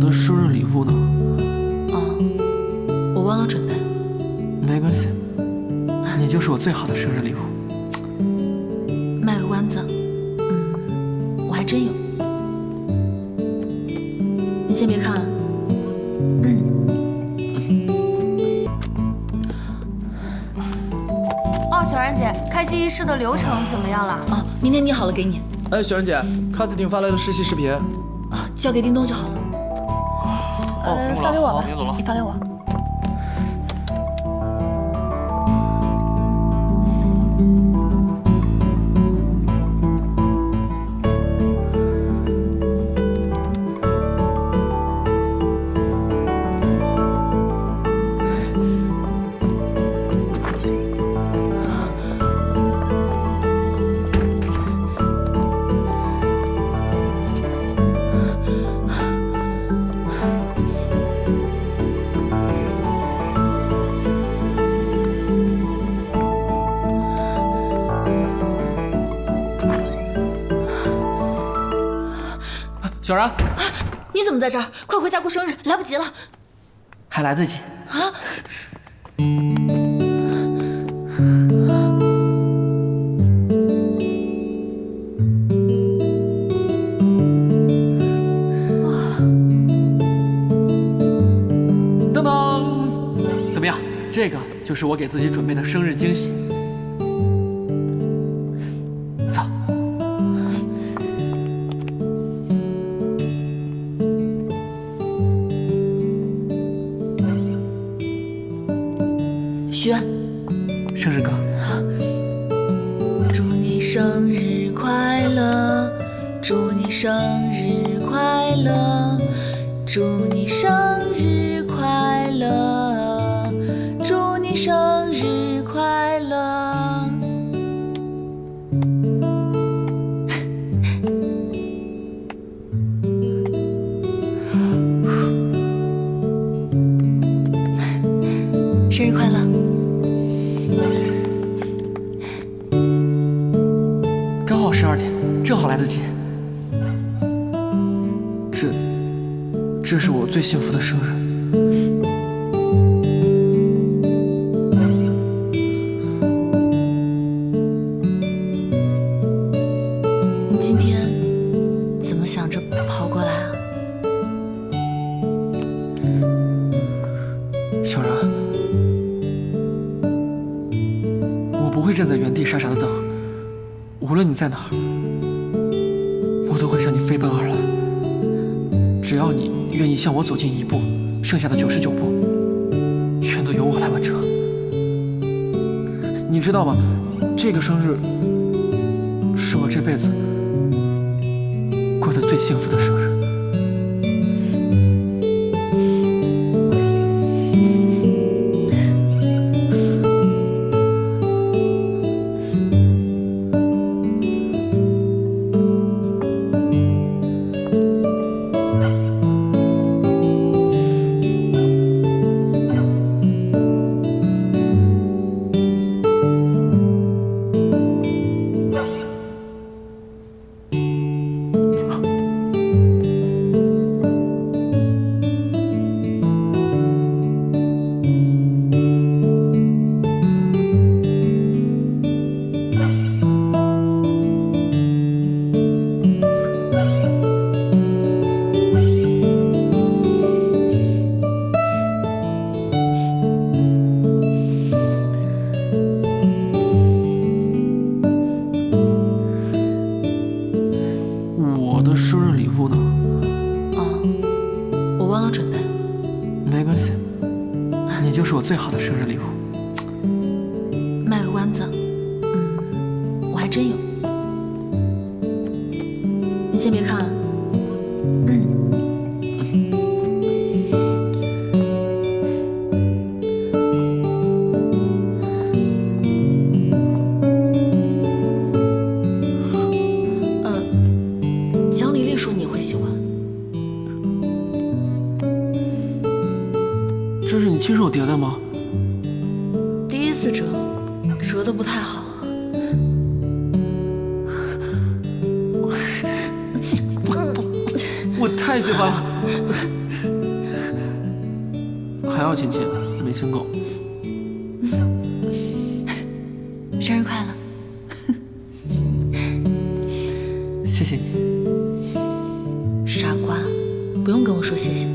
的生日礼物呢？哦，我忘了准备。没关系，你就是我最好的生日礼物。卖个关子，嗯，我还真有。你先别看，嗯。哦，小然姐，开机仪式的流程怎么样了？哦，明天拟好了给你。哎，小然姐，casting 发来的试戏视频。啊，交给叮咚就好了。呃，发给我吧，你发给我。小然，你怎么在这儿？快回家过生日，来不及了。还来得及啊。噔噔，怎么样？这个就是我给自己准备的生日惊喜。许愿，生日歌，祝你生日快乐，祝你生日快乐，祝你生日快乐，祝你生日快乐。生日快乐！刚好十二点，正好来得及。这，这是我最幸福的生日。你今天怎么想着跑过来不会站在原地傻傻的等，无论你在哪儿，我都会向你飞奔而来。只要你愿意向我走近一步，剩下的九十九步，全都由我来完成。你知道吗？这个生日是我这辈子过得最幸福的生日。哦，我忘了准备。没关系，你就是我最好的生日礼物。卖个关子，嗯，我还真有。你先别看，这是你亲手叠的吗？第一次折，折的不太好。我太喜欢了。还要亲亲，没亲够。生日快乐！谢谢你。傻瓜，不用跟我说谢谢。